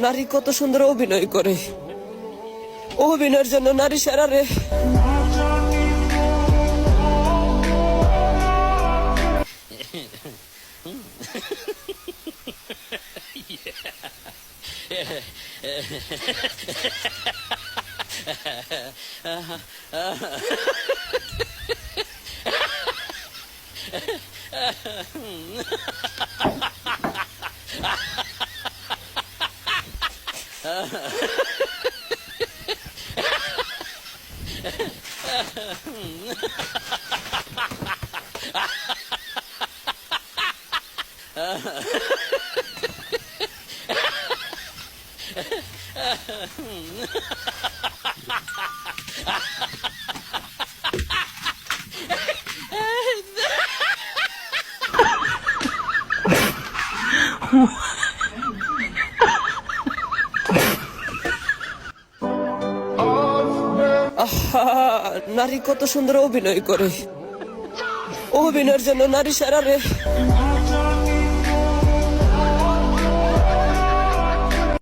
নারী কত সুন্দর অভিনয় করে। অভিনয়ের জন্য নারী সেরা রে What? নারী কত সুন্দর অভিনয় করে। অভিনয়ের জন্য নারী সারা রে